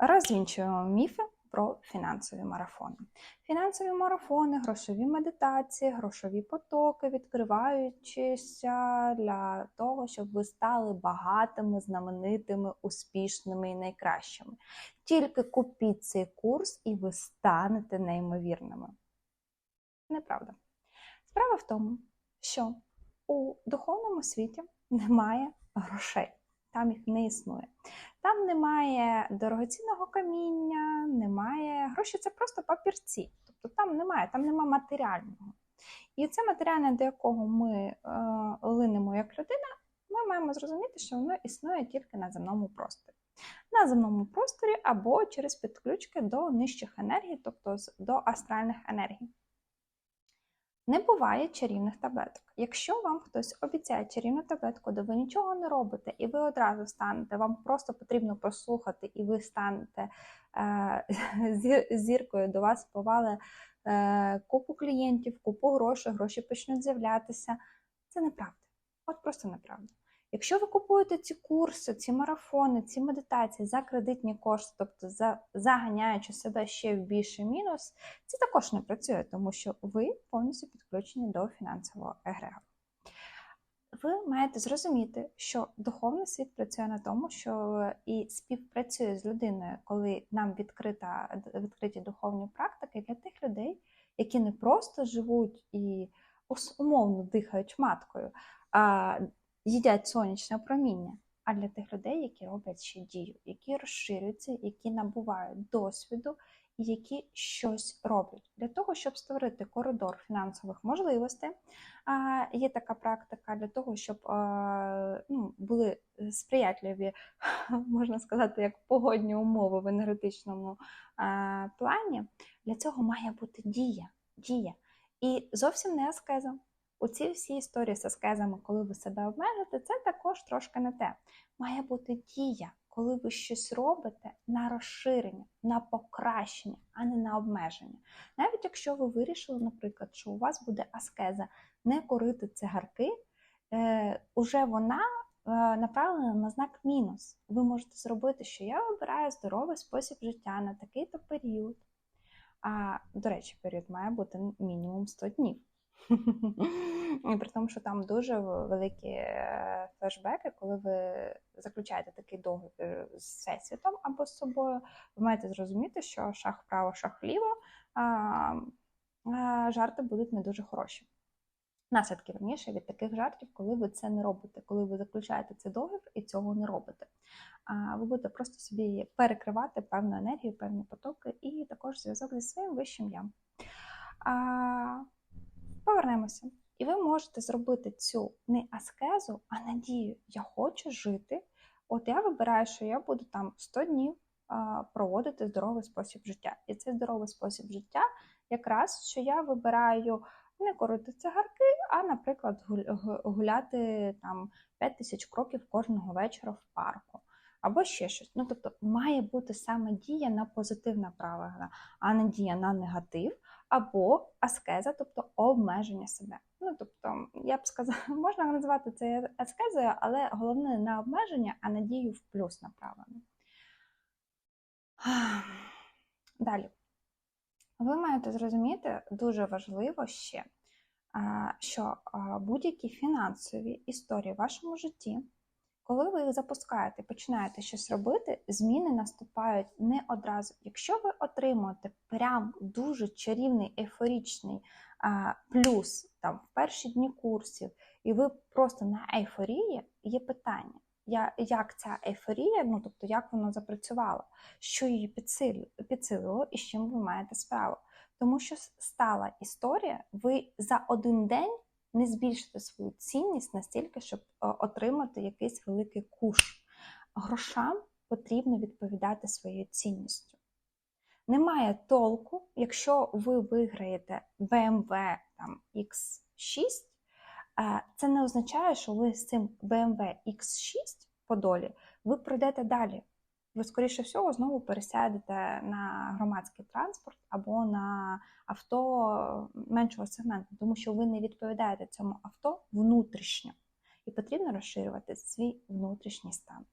Розвінчуємо міфи про фінансові марафони. Фінансові марафони, грошові медитації, грошові потоки відкриваючися для того, щоб ви стали багатими, знаменитими, успішними і найкращими. Тільки купіть цей курс, і ви станете неймовірними. Неправда. Справа в тому, що у духовному світі немає грошей, там їх не існує. Там немає дорогоцінного каміння, немає гроші, це просто папірці. Тобто там немає, там немає матеріального. І це матеріальне, до якого ми е, линемо як людина, ми маємо зрозуміти, що воно існує тільки на земному просторі. На земному просторі або через підключки до нижчих енергій, тобто до астральних енергій. Не буває чарівних таблеток. Якщо вам хтось обіцяє чарівну таблетку, де ви нічого не робите, і ви одразу станете, вам просто потрібно прослухати, і ви станете е, зіркою, до вас повали е, купу клієнтів, купу грошей, гроші почнуть з'являтися. Це неправда. От просто неправда. Якщо ви купуєте ці курси, ці марафони, ці медитації за кредитні кошти, тобто за, заганяючи себе ще в більший мінус, це також не працює, тому що ви повністю підключені до фінансового егрегору. Ви маєте зрозуміти, що духовний світ працює на тому, що і співпрацює з людиною, коли нам відкрита, відкриті духовні практики для тих людей, які не просто живуть і умовно дихають маткою, а їдять сонячне проміння, а для тих людей, які роблять ще дію, які розширюються, які набувають досвіду і які щось роблять. Для того, щоб створити коридор фінансових можливостей, є така практика для того, щоб ну, були сприятливі, можна сказати, як погодні умови в енергетичному плані. Для цього має бути дія. дія. І зовсім не аскеза. У цій всій історії з аскезами, коли ви себе обмежите, це також трошки не те. Має бути дія, коли ви щось робите на розширення, на покращення, а не на обмеження. Навіть якщо ви вирішили, наприклад, що у вас буде аскеза не корити цигарки, е, уже вона е, направлена на знак мінус. Ви можете зробити, що я обираю здоровий спосіб життя на такий-то період. А, До речі, період має бути мінімум 100 днів. І при тому, що там дуже великі е, флешбеки, коли ви заключаєте такий договір з всесвітом або з собою, ви маєте зрозуміти, що шах вправо, шах вліво, а, а жарти будуть не дуже хороші. Наслідки верніше від таких жартів, коли ви це не робите, коли ви заключаєте цей договір і цього не робите. А ви будете просто собі перекривати певну енергію, певні потоки, і також зв'язок зі своїм вищим я. А, Повернемося. І ви можете зробити цю не аскезу, а надію. Я хочу жити. От я вибираю, що я буду там 100 днів проводити здоровий спосіб життя. І цей здоровий спосіб життя, якраз що я вибираю не корити цигарки, а, наприклад, гуляти там 5 тисяч кроків кожного вечора в парку. Або ще щось. Ну, тобто, має бути саме дія на позитивне правило, а не дія на негатив, або аскеза, тобто обмеження себе. Ну, тобто, я б сказала, можна називати це аскезою, але головне не обмеження, а надію в плюс направлено. Далі. Ви маєте зрозуміти дуже важливо ще, що будь-які фінансові історії в вашому житті коли ви їх запускаєте, починаєте щось робити, зміни наступають не одразу. Якщо ви отримуєте прям дуже чарівний ейфорічний а, плюс там в перші дні курсів, і ви просто на ейфорії, є питання. Я, Як ця ейфорія, ну тобто як воно запрацювало, що її підсилило і з чим ви маєте справу? Тому що стала історія, ви за один день не збільшити свою цінність настільки, щоб е, отримати якийсь великий куш. Грошам потрібно відповідати своєю цінністю. Немає толку, якщо ви виграєте BMW там, X6, е, це не означає, що ви з цим BMW X6 по долі ви пройдете далі ви, скоріше всього, знову пересядете на громадський транспорт або на авто меншого сегменту, тому що ви не відповідаєте цьому авто внутрішньо. І потрібно розширювати свій внутрішній стан.